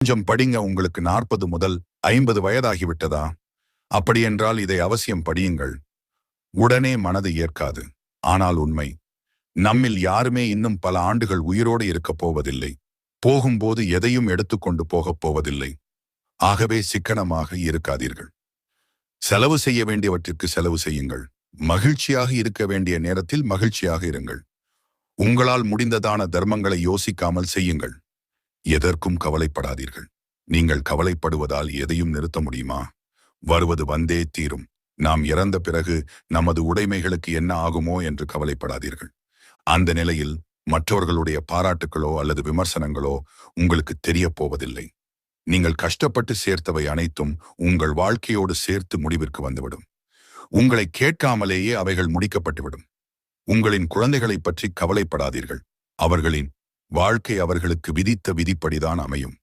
கொஞ்சம் படிங்க உங்களுக்கு நாற்பது முதல் ஐம்பது வயதாகிவிட்டதா? அப்படியென்றால் இதை அவசியம் படியுங்கள். உடனே மனது ஏற்காது. ஆனால் உண்மை நம்மில் யாருமே இன்னும் பல ஆண்டுகள் உயிரோடு இருக்கப் போவதில்லை. போகும்போது எதையும் எடுத்துக்கொண்டு போகப் போவதில்லை. ஆகவே சிக்கனமாக இருக்காதீர்கள். செலவு செய்ய வேண்டியவற்றிற்கு செலவு செய்யுங்கள். மகிழ்ச்சியாக இருக்க வேண்டிய நேரத்தில் மகிழ்ச்சியாக இருங்கள். உங்களால் முடிந்ததான தர்மங்களை யோசிக்காமல் செய்யுங்கள். எதற்கும் கவலைப்படாதீர்கள். நீங்கள் கவலைப்படுவதால் எதையும் நிறுத்த முடியுமா? வருவது வந்தே தீரும். நாம் இறந்த பிறகு நமது உடைமைகளுக்கு என்ன ஆகுமோ என்று கவலைப்படாதீர்கள். அந்த நிலையில் மற்றவர்களுடைய பாராட்டுகளோ அல்லது விமர்சனங்களோ உங்களுக்கு தெரியப் போவதில்லை. நீங்கள் கஷ்டப்பட்டு சேர்த்தவை அனைத்தும் உங்கள் வாழ்க்கையோடு சேர்த்து முடிவிற்கு வந்துவிடும். உங்களை கேட்காமலேயே அவைகள் முடிக்கப்பட்டுவிடும். உங்களின் குழந்தைகளைப் பற்றி கவலைப்படாதீர்கள். அவர்களின் வாழ்க்கை அவர்களுக்கு விதித்த விதிப்படிதான் அமையும்.